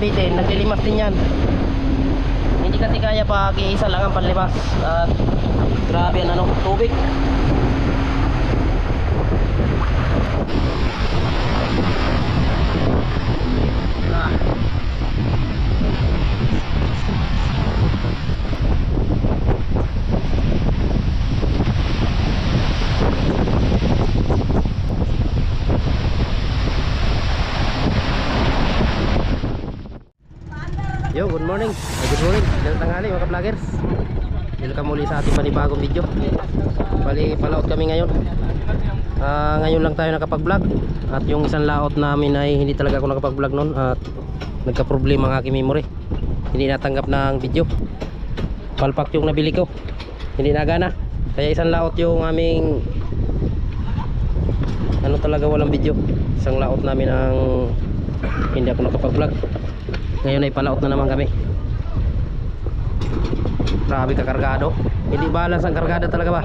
bitin naglilimas din yan. Hindi kasi kaya pag iisa lang ang panlimas. At grabe ang ano tubig sa ating panibagong video. Bali, palaot kami ngayon. Ah, ngayon lang tayo nakapag-vlog. At yung isang laot namin ay hindi talaga ako nakapag-vlog noon at nagka-problema ang aking memory. Hindi natanggap ng video. Palpak yung nabili ko. Hindi nagana. Kaya isang laot yung aming ano talaga walang video. Isang laot namin ang hindi ako nakapag-vlog. Ngayon ay palaot na naman kami. Grabe kakargado. Hindi balance ang kargada talaga ba?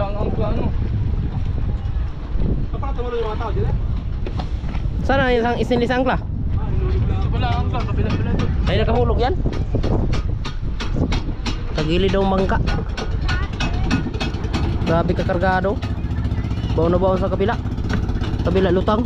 Sana isang isinlis angkla. Wala ang plano, kabila-bila ito. Ay nakahulog yan. Tagilid daw mangka. Grabe kakargado. Baon na baon sa kabila. Kabila lutang.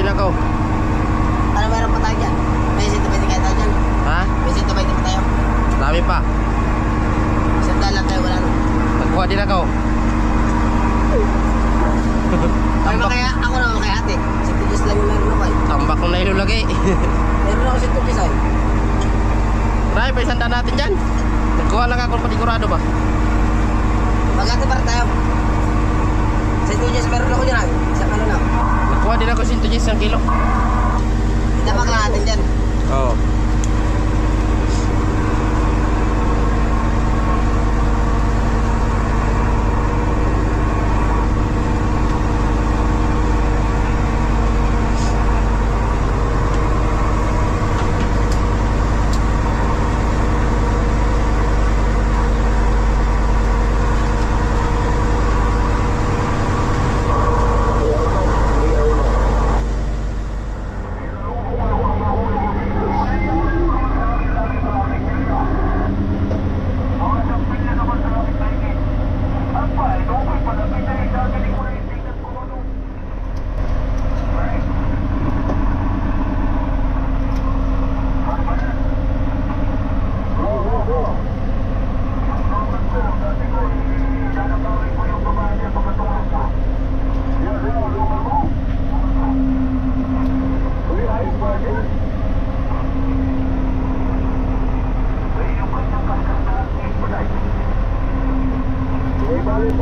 Ako. Ano meron pa tayo dyan? May isang tabi tayo tayo dyan. Ha? May isang tabi tayo tayo. Dami pa. Isang dalang tayo, wala na. Nagkuha din ako. Ay, makaya, ako naman kay ate. Si Jess lang yung meron ako eh. Tambak na ilulagay. Meron ako si Jess ay. Tayo, pa isanda natin dyan. Nagkuha lang ako ng panigurado ba? Mag-ate para tayo. Sa Jess meron ako dyan ay. Isang ano lang. Nagkuha din ako 110 ang kilo. Dapat natin dyan. Oo.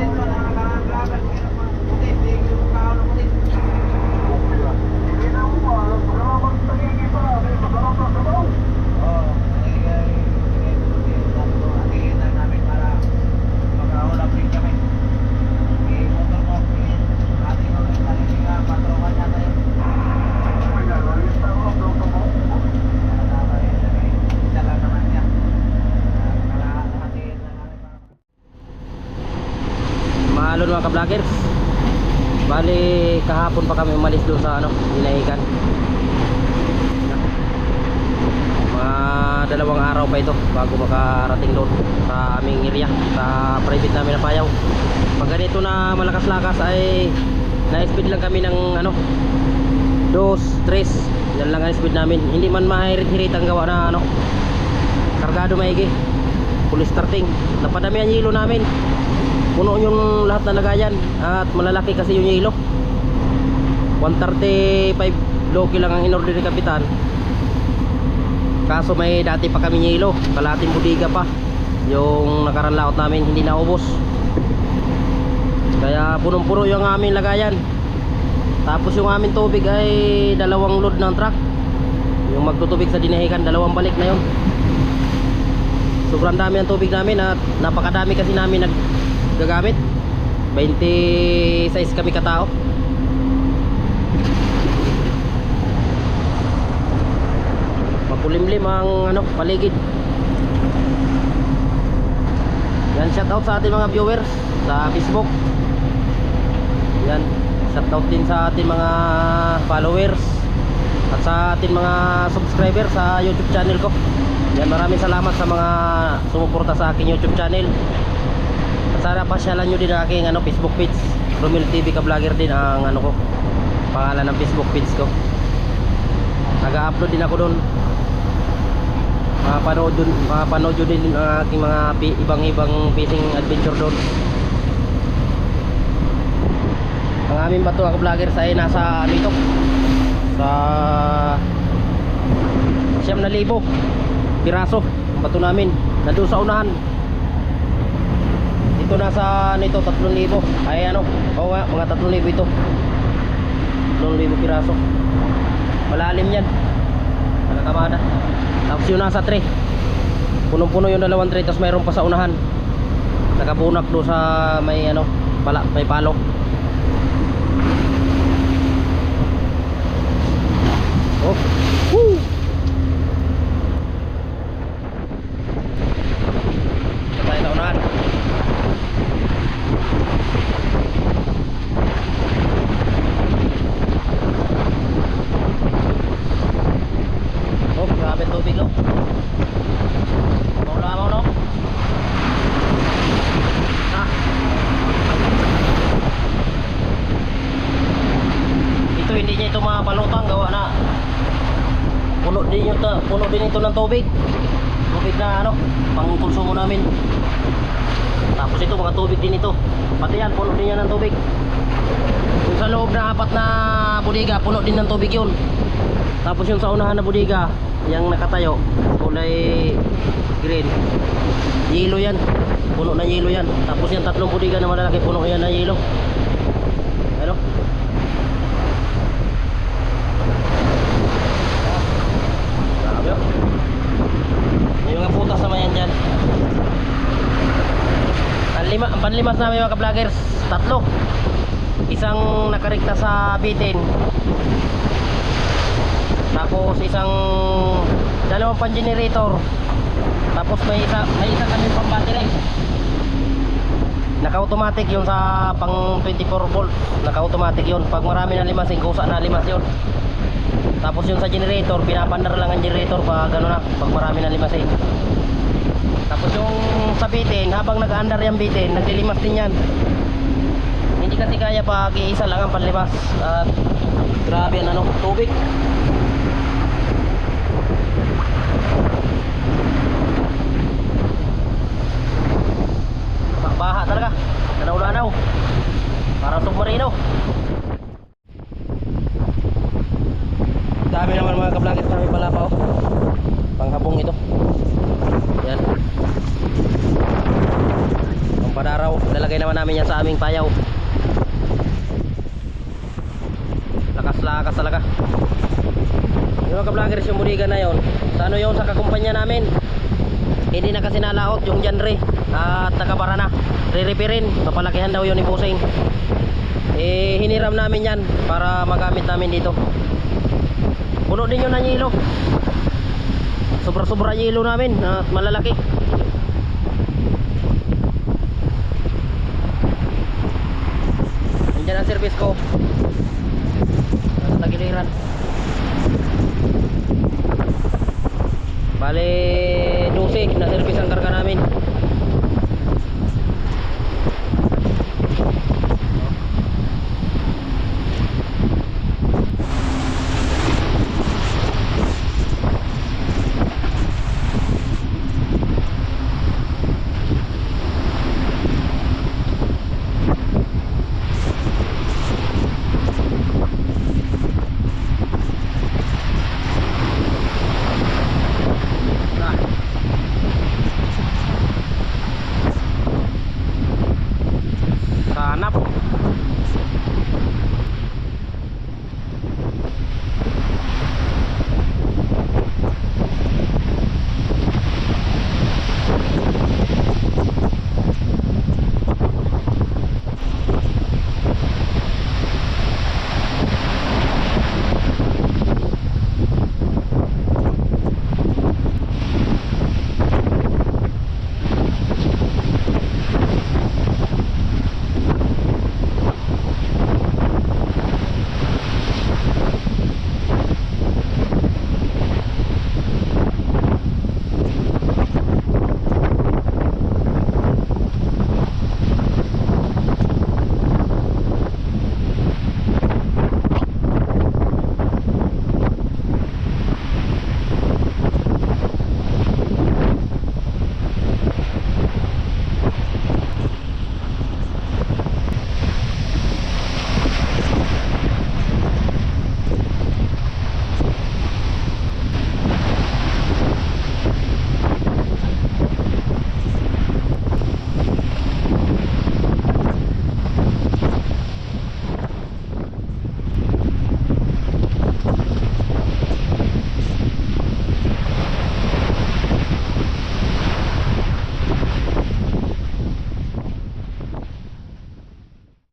Oh. Alon mga ka-vloggers. Bali kahapon pa kami umalis doon sa ano dinahikan mga dalawang araw pa ito bago makarating doon sa aming area sa private namin na payaw. Pag ganito na malakas-lakas ay na-speed lang kami ng ano 2, 3 yan lang ang speed namin. Hindi man mahirit-hirit ang gawa na ano kargado maigi. Full starting. Napadami ang hilo namin puno yung lahat na lagayan at malalaki kasi yung hilo 135 loki lang ang inorder ni kapitan. Kaso may dati pa kami hilo kalating budiga pa. Yung nakarang namin hindi naubos. Kaya punong puno yung aming lagayan. Tapos yung aming tubig ay dalawang load ng truck. Yung magtutubig sa dinahikan dalawang balik na yun. Sobrang dami ang tubig namin at napakadami kasi namin naggagamit 26 kami katao. Makulimlim ang ano, paligid. Yan shoutout sa ating mga viewers sa Facebook. Yan shoutout din sa ating mga followers at sa ating mga subscribers sa YouTube channel ko. Yan maraming salamat sa mga sumuporta sa aking YouTube channel sana pasyalan nyo din ang aking ano, Facebook page. Romel TV ka vlogger din ang ano ko pangalan ng Facebook page ko. Nag-upload din ako doon mapanood dun mapanood nyo din ang aking mga pi- ibang-ibang fishing adventure doon ang aming bato ako vlogger sa ay nasa ano sa siyam na libo piraso ang bato namin. Nandun sa unahan dito nasa ito tatlong libo. Ay ano? Nga mga tatlong libo ito. Tatlong libo piraso. Malalim yan. Nakakamada tapos yun nasa 3 punong puno yung dalawang tray tapos mayroon pa sa unahan. Nakabunak do sa may ano pala, may palo. Oh. Woo! Ito tayo sa unahan Oh, grabe tubig no. Maula mo no. Ah. Ito hindi niya ito mapalutang gawa na puno din ito, puno din ito ng tubig. Tubig na ano, pang konsumo namin. Tapos ito mga tubig din ito. Pati yan, puno din yan ng tubig. Yung sa loob na apat na budiga, puno din ng tubig yun. Tapos yung sa unahan na budiga, yung nakatayo, kulay green. Yelo yan. Puno na yelo yan. Tapos yung tatlong budiga na malalaki, puno yan na yelo. Ano? Grabe oh. May mga putas naman yan dyan. Ang lima, ang panlimas namin mga ka-vloggers, tatlo. Isang nakarikta sa bitin, tapos isang dalawang pan generator tapos may isa may isa kami pang battery. Naka automatic yun sa pang 24 volt. Naka automatic yun. Pag marami na limasing kusa na limas yun. Tapos yun sa generator pinapandar lang ang generator pag ano na pag marami na limasing tapos yung sa bitin habang nag-andar yung bitin naglilimas din yan. Hindi kasi kaya pag iisa lang ang panlimas. At grabe ang ano tubig. Baha talaga. Lanaw-lanaw parang submarino. Dami naman mga kablangit kami pala pa oh. panghabong ito yan. Ang padaraw lalagay naman namin yan sa aming payaw. Lakas-lakas talaga. Yung mga kablangers yung buliga na yon sa ano yun sa kakumpanya namin hindi na kasi nalaot yung genre at nakabara na. Re-repairin papalakihan daw yun ni Pusing. Eh hiniram namin yan para magamit namin dito. Puno din yun ng sobra sobra yelo namin at malalaki service ko. Nasa tagiliran. Bale,